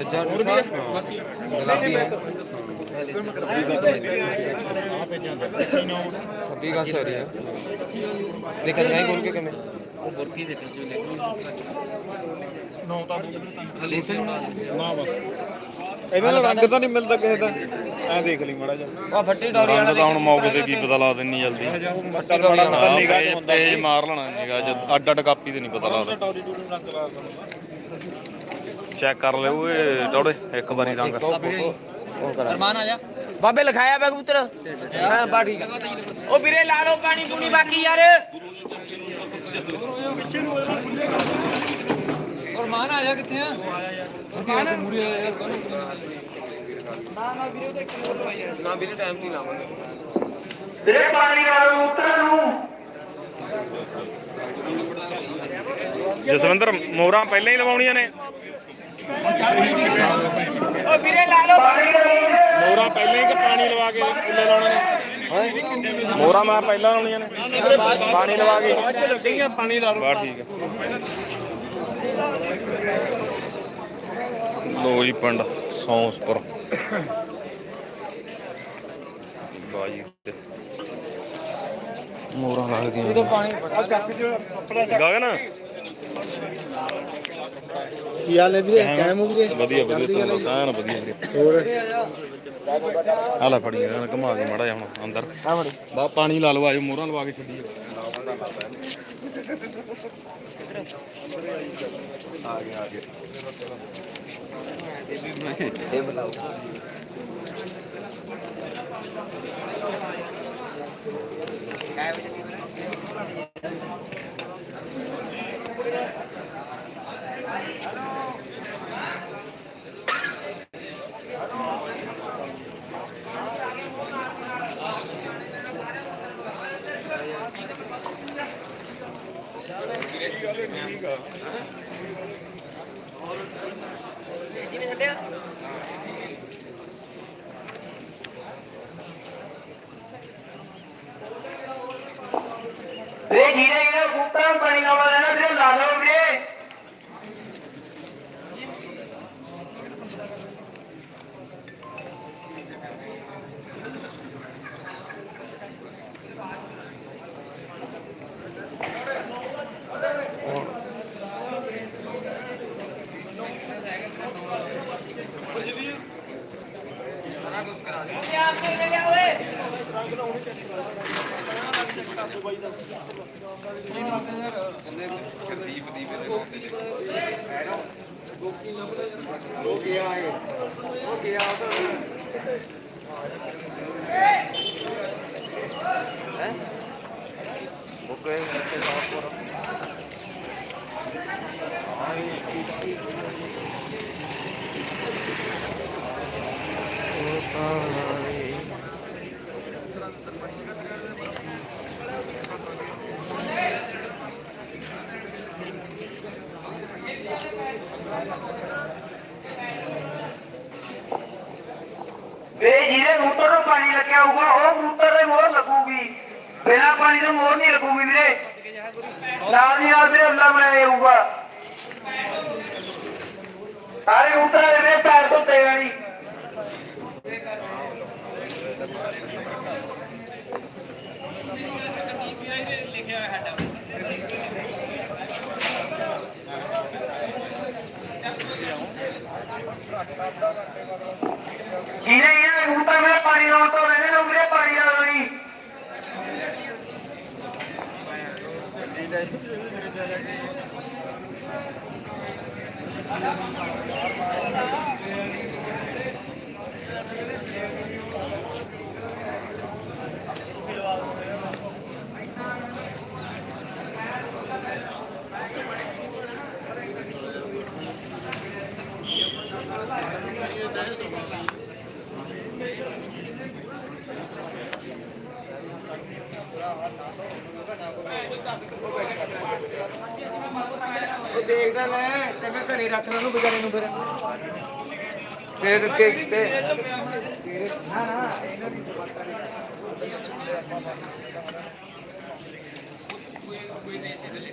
ਸੱਜਾ ਗੁਲਾਬੀ ਹੈ। ਛੱਬੀ ਗੱਲ ਸਹੀ ਹੈ ਦੇਖਤ ਨਹੀਂ ਬੋਲ ਕੇ ਕਿਵੇਂ? ਉਹ ਬੁਰਕੀ ਦੇ ਜੋ ਲੈ ਨੌ ਤਾਂ ਹਲੇ ਸੇ ਨਾ ਬਸ। ਇਹਦਾ ਤਾਂ ਰੰਗ ਤਾਂ ਨਹੀਂ ਮਿਲਦਾ ਕਿਸੇ ਦਾ। ਐ ਦੇਖ ਲਈ ਮਾੜਾ ਜਿਹਾ। ਆ ਫੱਟੀ ਡੌਰੀ ਵਾਲਾ ਰੰਗ ਤਾਂ ਹੁਣ ਮੌਕੇ ਤੇ ਕੀ ਪਤਾ ਲਾ ਦਿੰਨੀ ਜਲਦੀ। ਇਹ ਜਿਹਾ ਮੱਟਾ ਮਾੜਾ ਮੋਟਾ ਹਾਂ ਨਿਗਾਹ ਚ ਪੇਜ ਹੁੰਦਾ ਪੇਜ ਮਾਰ ਲੈਣਾ ਨਿਗਾ ਜਦ ਅੱਡ ਅੱਡ ਕਾਪੀ ਤੇ ਨਹੀਂ ਪਤਾ ਲੱਗਦਾ। ਚੈੱਕ ਕਰ ਲਿਓ ਓਏ ਟੋੜੇ ਇੱਕ ਵਾਰੀ ਰੰਗ। ਉਹ ਕਰਾ ਅਰਮਾਨ ਆ ਜਾ। ਬਾਬੇ ਲਿਖਾਇਆ ਬੈ ਕਬੂਤਰ। ਹਾਂ ਬਾ ਠੀਕ ਉਹ ਵੀਰੇ ਲਾ ਲਓ ਪਾਣੀ ਪੂਣੀ ਬਾਕੀ ਯਾਰ। ਅਰਮਾਨ ਆ ਜਾ ਕਿੱਥੇ ਆ? ਅਰਮਾਨ ਮੂਰੇ ਆ ਯਾਰ ਨਾ ਵੀਰੇ ਟਾਈਮ ਨਹੀਂ ਲਾਵਾਂਗੇ। ਵੀਰੇ ਪਾਣੀ ਲਾ ਲਓ ਉਤਰ ਨੂੰ। ਜਸਵਿੰਦਰ ਮੋਹਰਾਂ ਪਹਿਲਾਂ ਹੀ ਲਵਾਉਣੀਆਂ ਨੇ। ਉਹ ਵੀਰੇ ਲਾ ਲਓ ਪਾਣੀ ਮੋਰਾ ਪਹਿਲਾਂ ਹੀ ਕਿ ਪਾਣੀ ਲਵਾ ਕੇ ਕੁੱਲੇ ਲਾਉਣੇ ਨੇ? ਮੋਹਰਾਂ ਮੈਂ ਪਹਿਲਾਂ ਲਾਉਣੀਆਂ ਨੇ। ਪਾਣੀ ਲਵਾ ਕੇ। ਪਾਣੀ ਲਾ ਬਾ ਠੀਕ ਹੈ। ਲੋ ਜੀ ਪਿੰਡ ਸੌਂਸਪੁਰ। ਬਾਜੀ ਤੇ ਮੋਰਾਂ ਲੱਗਦੀਆਂ ਗਗਨ? ਕੀ ਹਾਲ ਹੈ ਵੀਰੇ? ਕਾਇਮ ਹੋ ਵੀਰੇ? ਵਧੀਆ ਵਧੀਆ ਤੁਹਾਨੂੰ ਦੱਸਾਂ ਐਨ ਵਧੀਆ ਵੀਰੇ ਹੋਰ? ਆ ਲੈ ਫੜੀ ਇਹਨਾਂ ਘੁਮਾ ਦੇ ਮਾੜਾ ਜਿਹਾ ਹੁਣ ਅੰਦਰ। ਬਾ ਪਾਣੀ ਲਾ ਲਓ ਆਜੋ ਮੋਹਰਾਂ ਲਵਾ ਕੇ ਛੱਡੀ ਇਹ ਬਤਾਓ ਵੀਰੇ ਜੀਰੇ ਜੀਰੇ ਬੂਟਾ ਨੂੰ ਪਾਣੀ ਲਾਉਣਾ ਲੈਣਾ ਵੀਰੇ ਲਾ ਲਓ ਵੀਰੇ ਵੀਰੇ ਜੀਰੇ ਮੋਟਰ ਨੂੰ ਪਾਣੀ ਲੱਗਿਆ ਹੋਊਗਾ, ਉਹ ਮੋਟਰ ਦੇ ਮੋਹਰ ਲੱਗੂਗੀ। ਬਿਨਾ ਪਾਣੀ ਤੋਂ ਮੋਹਰ ਨਹੀਂ ਲੱਗੂਗੀ ਵੀਰੇ। ਨਾਲ ਦੀ ਨਾਲ ਵੀਰੇ ਅੱਲਾ ਬਣਾਇਆ ਹੋਊਗਾ ਸਾਰੇ ਉਤਰਾ ਦੇ ਪੈਰ ਤੋਂ ਤੇ ਨਹੀਂ ਜਿਹਨੇ ਇਹ ਰੂਟਾਂ ਦੇ ਪਾਣੀ ਆਉਣ ਤੋਂ ਰਹਿਣੇ ਨੂੰ ਵੀਰੇ ਪਾਣੀ ਦਾ ਨਹੀਂ Thank you. ਉਹ ਦੇਖਦਾ ਲੈ, ਚੰਗਾ ਘਰੇ ਰੱਖ ਲੈ ਉਹਨੂੰ ਵਿਚਾਰੇ ਨੂੰ ਫਿਰ। ਤੇਰੇ ਦਿੱਤੇ ਤੇ ਨਾ ਨਾ ਇਹਨਾਂ ਦੀ ਬਾਤਾਂ ਕੋਈ ਕੋਈ ਨਹੀਂ ਤੇ ਲੈ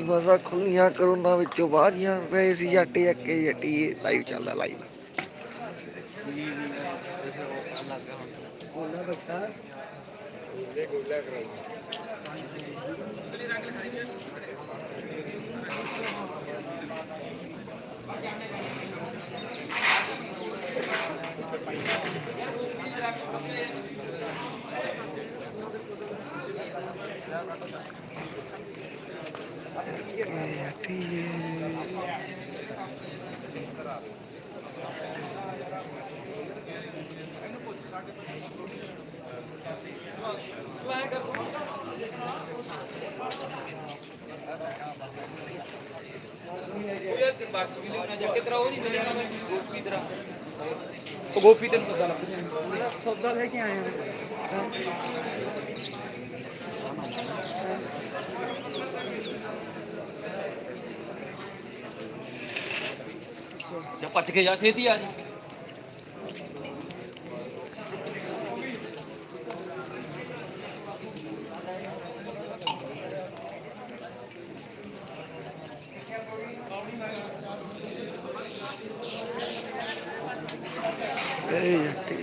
ਬਸਾ ਖੁੱਲੀਆਂ ਕਰੋਨਾ ਵਿੱਚੋਂ ਬਾਹਰੀਆਂ ਪਏ ਸੀ ਜੱਟੇ ਅੱਕੇ ਜੱਟੀ ਲਾਈਵ ਚੱਲਦਾ ਲਾਈਵ ਕਿਤਰਾ ਉਹ ਨਹੀਂ ਮਿਲਿਆ ਗੋਪੀ ਤੇਰਾ ਉਹ ਗੋਪੀ ਤੈਨੂੰ ਪਤਾ ਲੱਗ ਜਾਣਾ ਸੌਦਾ ਲੈ ਕੇ ਆਏ ਜਾਂ ਪੱਟ ਕੇ ਜਾ ਛੇਤੀ ਆ ਜੀ। ਏ ਜੱਟੀ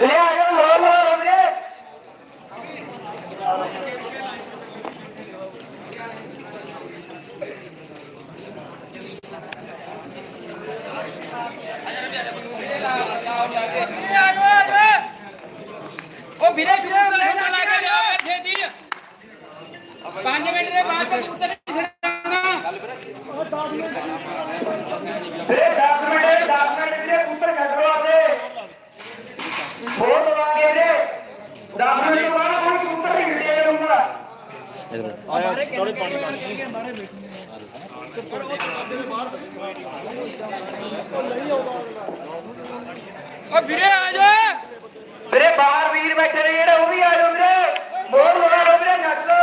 ਵੀਰੇ ਆ ਜਾ ਮੋਰ ਮੋਰ ਵੀਰੇ ਉਹ ਵੀਰੇ ਕਬੂਤਰ ਛੱਡਣ ਲੱਗ ਗਿਆ ਫਿਰ ਛੇਤੀ 5 ਮਿੰਟ ਦੇ ਬਾਅਦ ਕਬੂਤਰ ਨਹੀਂ ਛੱਡਣਾ ਵੀਰੇ 10 ਮਿੰਟ 10 ਮਿੰਟ ਵੀਰੇ ਪੁੱਤਰ ਕੱਢ ਲੋ ਆਦੇ ਹੋਰ ਲਵਾ ਕੇ ਵੀਰੇ 10 ਮਿੰਟ ਤੋਂ ਬਾਅਦ ਕੋਈ ਪੁੱਤਰ ਨਹੀਂ ਮਿਲਿਆ ਕਰੂੰਗਾ ਉਹ ਵੀਰੇ ਆ ਜਾ ਵੀਰੇ ਬਾਹਰ ਵੀਰ ਬੈਠੇ ਨੇ ਜਿਹੜੇ ਉਹ ਵੀ ਆ ਜਾਓ ਵੀਰੇ ਮੋਰ ਲਵਾ ਲਓ ਵੀਰੇ ਕੱਢ ਲਓ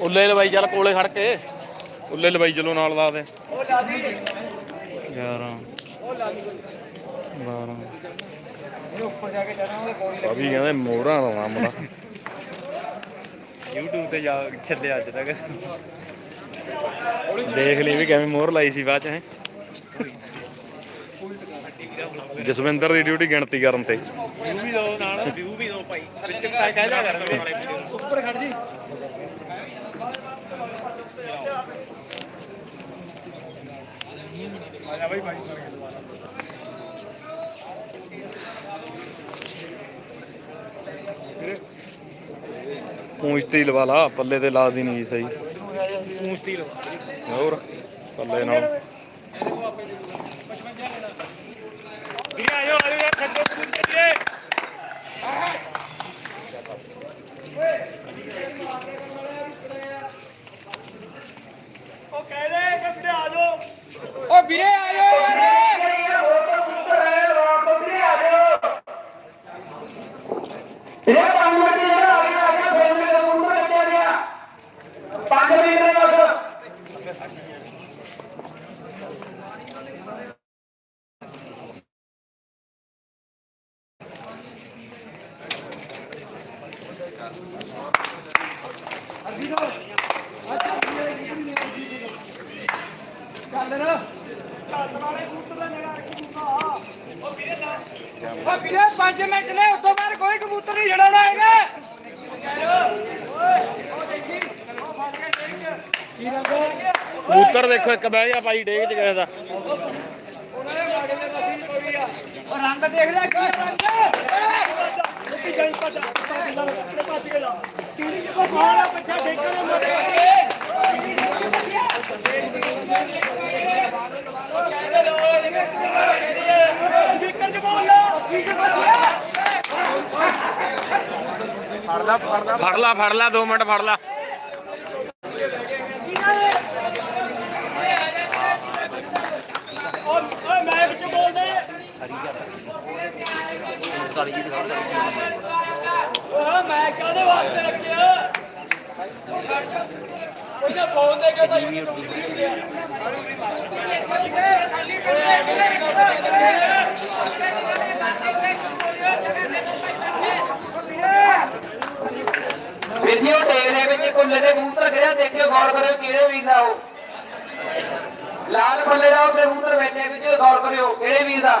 ਉੱਲੇ ਲਵਾਈ ਚੱਲ ਕੋਲੇ ਖੜ ਕੇ। ਉੱਲੇ ਲਵਾਈ ਚਲੋ ਨਾਲ ਲਾ ਦੇ। 11 12 ਉੱਪਰ ਕਹਿੰਦੇ ਮੋਹਰਾਂ ਲਾਉਣਾ ਮੁੰਡਾ YouTube ਤੇ ਜਾ ਚੱਲੇ ਅੱਜ ਤੱਕ। ਦੇਖ ਲਈ ਵੀ ਕਿਵੇਂ ਮੋਹਰ ਲਾਈ ਸੀ ਬਾਅਦ ਚ ਹੈ। ਜਸਵਿੰਦਰ ਦੀ ਡਿਊਟੀ ਗਿਣਤੀ ਕਰਨ ਤੇ। ਵਿਊ ਵੀ ਦੋ ਉੱਪਰ ਖੜ ਜੀ ਆ ਜਾ ਪੂੰਛ ਤੇ ਹੀ ਲਵਾ ਲਾ ਪੱਲੇ ਤੇ ਲਾ ਦੀ ਨਹੀਂ ਸਹੀ। ਪੂੰਛਤੀ ਲਵਾ ਹੋਰ ਪੱਲੇ ਨਾਲ। ਵੀਰੇ ਆਇਓ ਆਇਓ ਉਹ ਕਹਿੰਦੇ ਕਿ ਆ ਜਾਓ। ਉਹ ਵੀਰੇ ਕਬੂਤਰ ਦੇਖੋ ਇੱਕ ਬਹਿ ਗਿਆ ਭਾਈ ਡੇਗ ਚ ਗਏ ਦਾ। ਰੰਗ ਦੇਖ ਲੈ ਕੀ ਰੰਗ ਫੜ ਲਾ ਫੜ ਲਾ 2 ਮਿੰਟ ਫੜ ਲਾ। ਉਹ ਮੈਂ ਕਾਹਦੇ ਵਾਸਤੇ ਰੱਖਿਆ? ਕੋਈ ਨਾ ਬੋਲ ਦੇ ਕੇ ਤਾਂ ਇਹ ਕਬੂਤਰ ਹੀ ਗਿਆ ਖਾਲੀ ਵੀਡੀਓ ਟੇਕ ਦੇ ਵਿੱਚ ਕੁੱਲੇ ਦੇ ਕਬੂਤਰ ਗਿਰਿਆ ਦੇਖਿਓ ਗੌਰ ਕਰਿਓ ਕਿਹੜੇ ਵੀਰ ਦਾ ਉਹ। ਲਾਲ ਬੱਲੇ ਦਾ ਉਹ ਕਬੂਤਰ ਬੈਠੇ ਵਿੱਚ ਗੌਰ ਕਰਿਓ ਕਿਹੜੇ ਵੀਰ ਦਾ?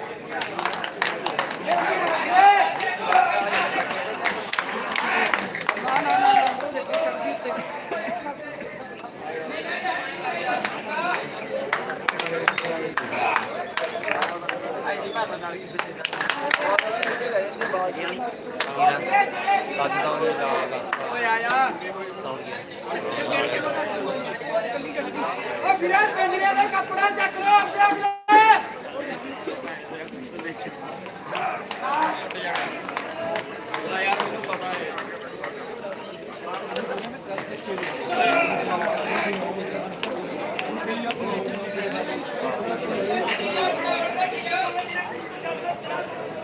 ਓਏ ਆ ਜਾ ਉਹ ਵੀਰੇ ਪਿੰਜਰੇ ਦਾ ਕੱਪੜਾ ਚੱਕ ਲੋ ਚੱਕ ਲੋ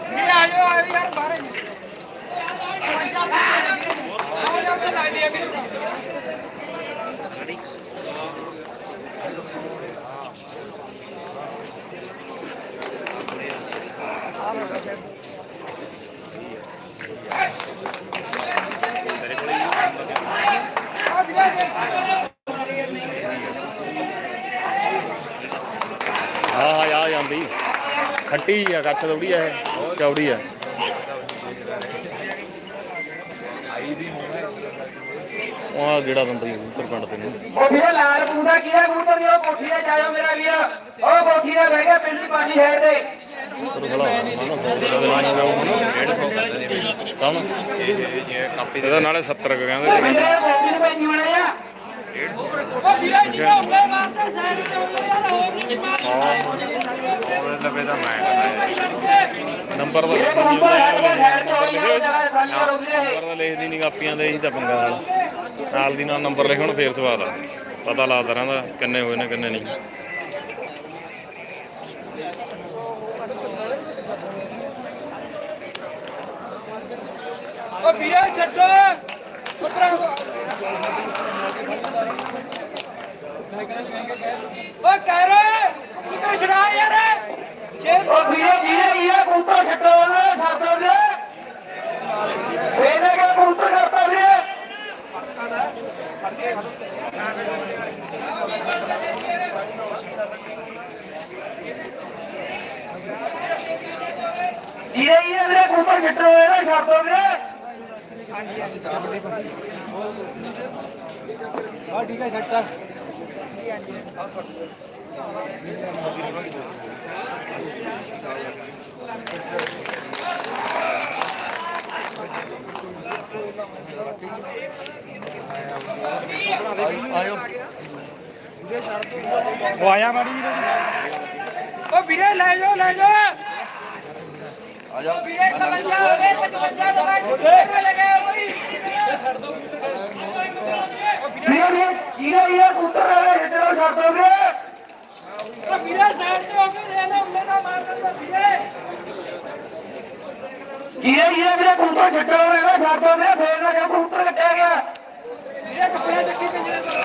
ਵੀਰੇ ਆ ਜਾਓ ਆ ਜਾਓ ਯਾਰ ਬਾਹਰ ਆ ਜਾਓ ਆ ਆ ਜਾਂਦੀ ਖੱਟੀ ਆ ਕੱਛ ਥੋੜੀ ਆ ਇਹ ਚੌੜੀ ਆ। ਉਹ ਆ ਗੇੜਾ ਦੰਦੀ ਉੱਤਰ ਪਿੰਡ ਤੇ ਨੂੰ। ਉਹ ਵੀਰੇ ਲਾਲ ਪੂਦਾ ਕਿਹੜਾ ਕਬੂਤਰ ਨਹੀਂ ਉਹ ਕੋਠੀ ਤੇ ਜਾਇਓ ਮੇਰਾ ਵੀਰ। ਉਹ ਕੋਠੀ ਤੇ ਬਹਿ ਗਿਆ ਪਿੰਡ ਦੀ ਪਾਣੀ ਹੈਡ ਤੇ ਉੱਤਰ ਖਲਾ ਮਾਨਾ 100 ਰੁਪਏ ਦਾ ਲਾਣਾ ਉਹ 150 ਕਰਦੇ ਨੇ ਕੌਣ? ਇਹਦਾ ਨਾਲੇ 70 ਕਹਿੰਦੇ। ਉਹਦੇ ਲਵੇ ਦਾ ਮੈਂ ਕਹਿੰਦਾ ਨੰਬਰ ਦਾ ਵੀਰੇ ਨੰਬਰ ਦਾ ਲਿਖਦੀ ਨਹੀਂ ਕਾਪੀਆਂ ਦੇ ਇਹੀ ਤਾਂ ਪੰਗਾ ਨਾਲ। ਨਾਲ ਦੀ ਨਾਲ ਨੰਬਰ ਲਿਖਣ ਫੇਰ ਸਵਾਦ ਆ। ਪਤਾ ਲੱਗਦਾ ਰਹਿੰਦਾ ਕਿੰਨੇ ਹੋਏ ਨੇ ਕਿੰਨੇ ਨਹੀਂ। ਉਹ ਵੀਰੇ ਛੱਡੋ। ਉਹ ਕਹਿ ਰਹੇ ਕਬੂਤਰ ਛੜਾ ਯਾਰ। ਛੇ ਉਹ ਵੀਰੇ ਵੀਰੇ ਵੀਰੇ ਕਬੂਤਰ ਛੱਡੋ ਉਹਨੇ ਛੱਡ ਵੀਰੇ। ਇਹਨੇ ਕਿਹਾ ਕਬੂਤਰ ਕਰਤਾ ਵੀਰੇ ਵੀਰੇ। ਵੀਰੇ ਵੀਰੇ ਕਬੂਤਰ ਛੱਡੋ, ਇਹਨੇ ਛੱਡ ਹਾਂ ਠੀਕ ਹੈ ਛੱਟਾ ਆਇਓ ਉਹ ਆਇਆ ਮਾੜੀ ਜੀ ਉਹ ਵੀਰੇ ਲੈ ਜਾਓ ਲੈ ਜਾਓ। ਆ ਜਾਓ ਵੀਰੇ 55 ਹੋ ਗਏ 55 ਦਵਾਈ ਲਗਾਓ ਵੀਰੇ ਕੀਰੇ ਵੀਰੇ ਕਬੂਤਰ ਰਹੇ ਇੱਧਰੋਂ ਛੱਡ ਦੋ ਵੀਰੇ ਵੀਰੇ ਸਾਈਡ ਤੇ ਹੋ ਕੇ ਉਹਨੇ ਨਾ ਮਾਰ ਦਿੰਦਾ ਵੀਰੇ। ਕੀਰੇ ਵੀਰੇ ਵੀਰੇ ਕਬੂਤਰ ਛੱਡੋ ਵੀਰੇ ਛੱਡ ਦੋ ਵੀਰੇ ਫੇਰ ਨਾ ਕਿਉਂ ਕਬੂਤਰ ਕੱਟਿਆ ਗਿਆ। ਵੀਰੇ ਕੱਪੜੇ ਚੱਕੀ ਪਿੰਜਰੇ ਤੋਂ ਬਣ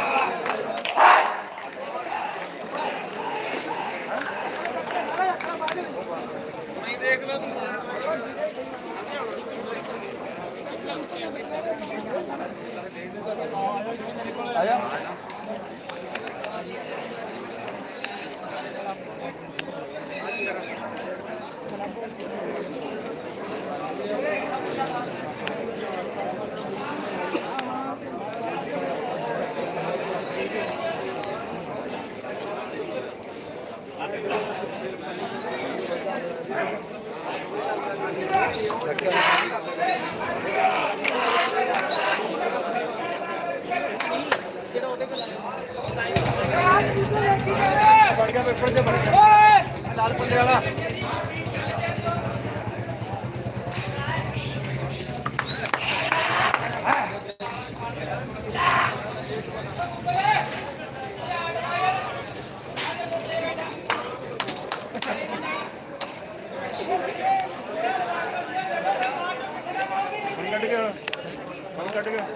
ਗਿਆ ਪੇਪਰ 'ਚ ਬਣ ਗਿਆ ਲਾਲ ਪੱਲੇ ਵਾਲਾ ਹੁਣ ਕੱਢ ਗਿਆ ਹੁਣ ਕੱਢ ਗਿਆ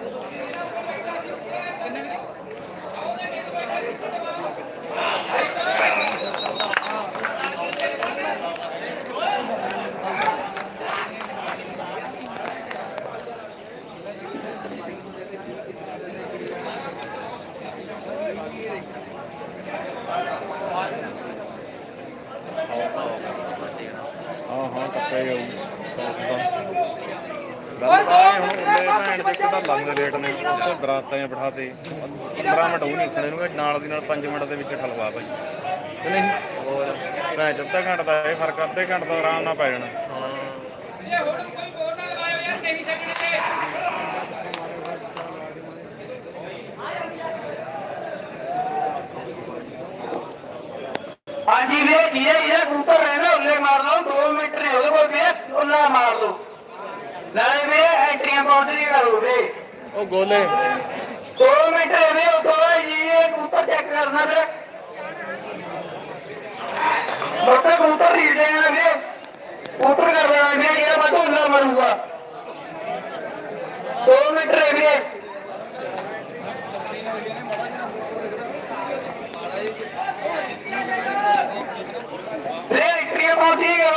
ਹਾਂ ਹਾਂ ਕੱਪੇ ਜਾਊ ਗੱਲ ਤਾਂ ਹੁਣ ਉਹਦੇ ਭੈਣ ਦੇ ਰੇਟ ਨੇ ਉੱਥੇ ਬਰਾਤਾਂ ਜਾਂ ਬਿਠਾਤੇ। 15 ਮਿੰਟ ਉਹ ਨਹੀਂ ਖੜੇ ਨੂੰ ਨਾਲ ਦੀ ਨਾਲ 5 ਮਿੰਟ ਦੇ ਵਿੱਚ ਠਲਵਾ ਭਾਈ। ਕਿ ਨਹੀਂ ਹੋਰ ਭੈਣ ਚ ਘੰਟਾ ਦਾ ਇਹ ਫ਼ਰਕ ਅੱਧੇ ਘੰਟੇ ਦਾ ਆਰਾਮ ਨਾਲ ਪੈ ਜਾਣਾ। ਇਹ ਹੁਣ ਕੋਈ ਬੋਲ ਨਾ ਲਗਾਇਓ ਯਾਰ ਨਹੀਂ ਛੱਡਣੇ ਤੇ ਹਾਂਜੀ ਵੀਰੇ ਕੀਰੇ ਵੀਰੇ ਕਬੂਤਰ ਰਹਿਣਾ ਉੱਲੇ ਮਾਰ ਲਓ 2 ਮਿੰਟ ਨੇ ਉਹਦੇ ਕੋਲ ਵੀਰੇ, ਉੱਲਾ ਮਾਰ ਲਓ। ਨਾਲੇ ਵੀਰੇ, ਐਂਟਰੀਆਂ ਬਾਉਂਡਰੀ ਕਰੋ ਵੀਰੇ ਉਹ ਗੋਲੇ। 2 ਮਿੰਟ ਨੇ ਵੀਰੇ ਉਹ ਤੋਂ ਜੀ, ਇਹ ਕਬੂਤਰ ਚੈੱਕ ਕਰਨਾ ਵੀਰੇ ਛੋਟੇ ਕਬੂਤਰ ਰੀਡਦੇ ਆ ਵੀਰੇ। ਕਬੂਤਰ ਕਰ ਦੇਣਾ ਵੀਰੇ, ਜਿਹੜਾ ਬਾਅਦ ਉੱਲਾ ਮਾਰੂਗਾ 2 ਮਿੰਟ ਨੇ ਵੀਰੇ। ਵੀਰੇ ਐਂਟਰੀਆਂ ਬਾਉਂਡਰੀ ਕਰੋ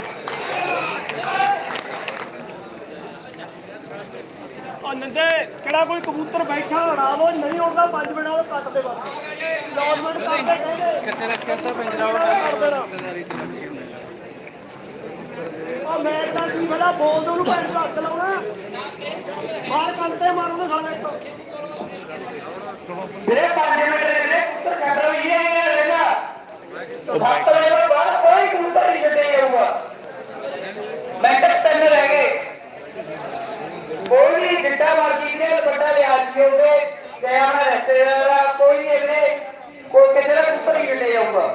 ਉਹ ਨੰਦੇ ਕਿਹੜਾ ਕੋਈ ਕਬੂਤਰ ਬੈਠਾ ਆਰਾਮ ਉਹ ਨਹੀਂ ਹੁੰਦਾ 5 ਮਿੰਟ ਉਹ ਕੱਟ ਦੇ ਬਸ। 10 ਮਿੰਟ ਕਰਦੇ ਕਹਿੰਦੇ ਕਿੱਥੇ ਰੱਖਿਆ ਤਾਂ ਪਿੰਜਰਾ ਉਹ ਮੈਂ ਤਾਂ ਕੀ ਬੜਾ ਬੋਲ ਦੋ ਨੂੰ ਪੈਰ ਰੱਖ ਲਾਉਣਾ। ਮਾਰ ਕੰਤੇ ਮਾਰੂਗਾ ਸਾਲੇ ਤੋਂ ਵੀਰੇ 5 ਮਿੰਟ ਦੇ ਕੱਟ ਰਹੀ ਹੈ ਇਹ ਰਹਿਣਾ ਸੱਤ ਵਜੇ ਤੋਂ ਬਾਅਦ ਕੋਈ ਕਬੂਤਰ ਨਹੀਂ ਛੱਡੇ ਜਾਊਗਾ। ਮਿੰਟ ਤਿੰਨ ਰਹਿ ਗਏ। ਕੋਈ ਵੀ ਜਿੱਡਾ ਮਰਜ਼ੀ ਨੇ ਵੱਡਾ ਲਿਆਜੀ ਹੋਵੇ ਤੇ ਆਪਣਾ ਰਿਸ਼ਤੇਦਾਰ ਆ, ਕੋਈ ਨਹੀਂ ਇਹਨੇ ਕੋਈ ਕਿਸੇ ਦਾ ਪੁੱਤਰ ਹੀ ਲੈ ਜਾਊਗਾ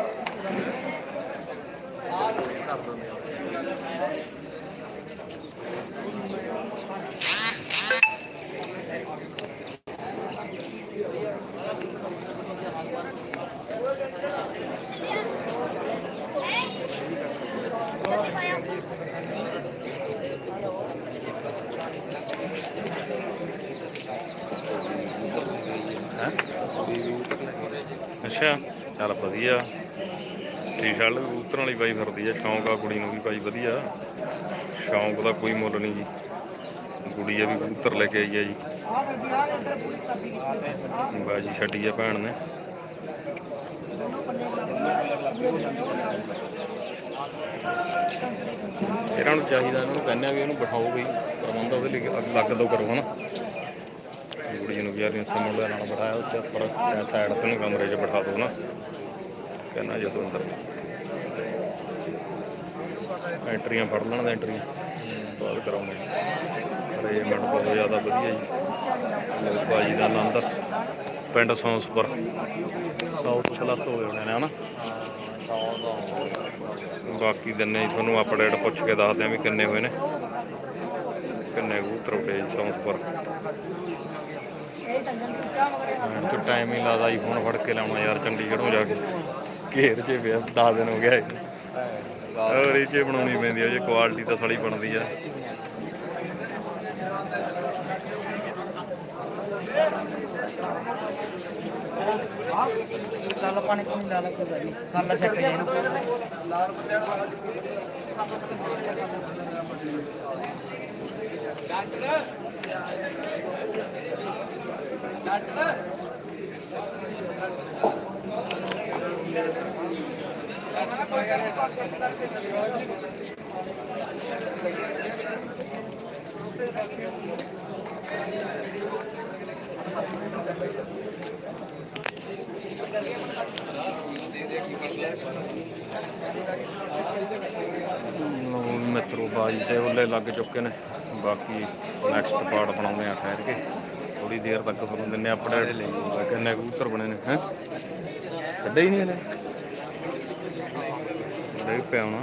ਅੱਛਾ। ਚੱਲ ਵਧੀਆ। ਠੀਕ ਠਾਕ ਕਬੂਤਰਾਂ ਵਾਲੀ ਬਾਈ ਫਿਰਦੀ ਆ, ਸ਼ੌਂਕ ਆ ਕੁੜੀ ਨੂੰ ਵੀ ਬਾਈ ਵਧੀਆ। ਸ਼ੌਂਕ ਦਾ ਕੋਈ ਮੁੱਲ ਨਹੀਂ ਜੀ। ਕੁੜੀ ਆ ਵੀ ਕਬੂਤਰ ਲੈ ਕੇ ਆਈ ਆ ਜੀ। ਬਾਜੀ ਛੱਡੀ ਆ ਭੈਣ ਨੇ। ਇਹਨਾਂ ਨੂੰ ਚਾਹੀਦਾ, ਇਹਨਾਂ ਨੂੰ ਕਹਿੰਦੇ ਆ ਵੀ ਇਹਨੂੰ ਬਿਠਾਓ ਵੀ ਪ੍ਰਬੰਧ ਉਹਦੇ ਲਈ, ਅਲੱਗ ਤੋਂ ਕਰੋ ਹਨਾ। ਕੁੜੀ ਨੂੰ ਯਾਰ ਇੱਥੇ ਮੁੰਡੇ ਨਾਲ ਬਿਠਾਇਆ ਉੱਤੇ ਉੱਪਰ ਸਾਈਡ ਤੇ ਨੂੰ ਕਮਰੇ 'ਚ ਬਿਠਾ ਦੋ ਨਾ। ਕਹਿੰਦਾ ਜਸਵਿੰਦਰ ਐਂਟਰੀਆਂ ਫੜ ਲੈਣ ਦਾ ਐਂਟਰੀਆਂ। ਬਾਅਦ ਕਰਾਉਂਦੇ ਅਰੇਂਜਮੈਂਟ ਬਹੁਤ ਜ਼ਿਆਦਾ ਵਧੀਆ ਜੀ। ਭਾਜੀ ਦਾ ਆਨੰਦ ਪਿੰਡ ਸੌਂਸਪੁਰ। ਸਾਊਥ ਕਲਾਸ ਹੋਏ ਹੋਣੇ ਨੇ, ਹਨਾ? ਬਾਕੀ ਦਿਨੇ ਜੀ ਤੁਹਾਨੂੰ ਅਪਡੇਟ ਪੁੱਛ ਕੇ ਦੱਸਦੇ ਆ ਵੀ ਕਿੰਨੇ ਹੋਏ ਨੇ। ਕਿੰਨੇ ਕਬੂਤਰ ਉੱਡੇ ਜੀ ਸੌਂਸਪੁਰ ਤੇ ਟਾਈਮ ਹੀ ਲੱਗਦਾ ਜੀ ਫੜ ਕੇ ਲਾਉਣਾ ਯਾਰ, ਚੰਡੀਗੜ੍ਹੋਂ ਜਾ ਕੇ। ਘੇਰ 'ਚ ਪਿਆ 10 ਦਿਨ ਹੋ ਗਿਆ ਹੋਰ ਇਹ 'ਚ ਬਣਾਉਣੀ ਪੈਂਦੀ ਆ, ਜੇ ਕੁਆਲਿਟੀ ਤਾਂ ਸੜੀ ਬਣਦੀ ਆ। ਕੱਲ ਪਾਣੀ ਪਾਣੀ ਲਾ ਲਾ ਕੋਈ ਗੱਲ ਨਹੀਂ ਕੱਲ ਛੱਕ ਜੇ ਇਹਨੂੰ ਲਓ ਵੀ ਮਿੱਤਰੋ, ਬਾਜੀ ਤੇ ਉੱਲੇ ਲੱਗ ਚੁੱਕੇ ਨੇ। ਬਾਕੀ ਨੈਕਸਟ ਪਾਰਟ ਬਣਾਉਂਦੇ ਆ ਠਹਿਰ ਕੇ। ਥੋੜੀ ਦੇਰ ਤੱਕ ਤੁਹਾਨੂੰ ਦਿੰਨੇ ਅਪਡੇਟ ਕਿੰਨੇ ਕਬੂਤਰ ਬਣੇ ਨੇ, ਹੈ? ਕੱਢੇ ਹੀ ਨਹੀਂ ਹਲੇ ਲੈ ਪਿਆ ਹੋਣਾ।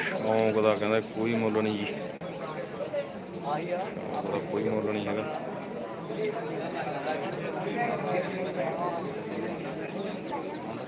ਸ਼ੌਂਕ ਦਾ ਕਹਿੰਦਾ ਕੋਈ ਮੁੱਲ ਨਹੀਂ ਜੀ। ਸ਼ੌਂਕ ਕੋਈ ਮੁੱਲ ਨਹੀਂ ਹੈਗਾ।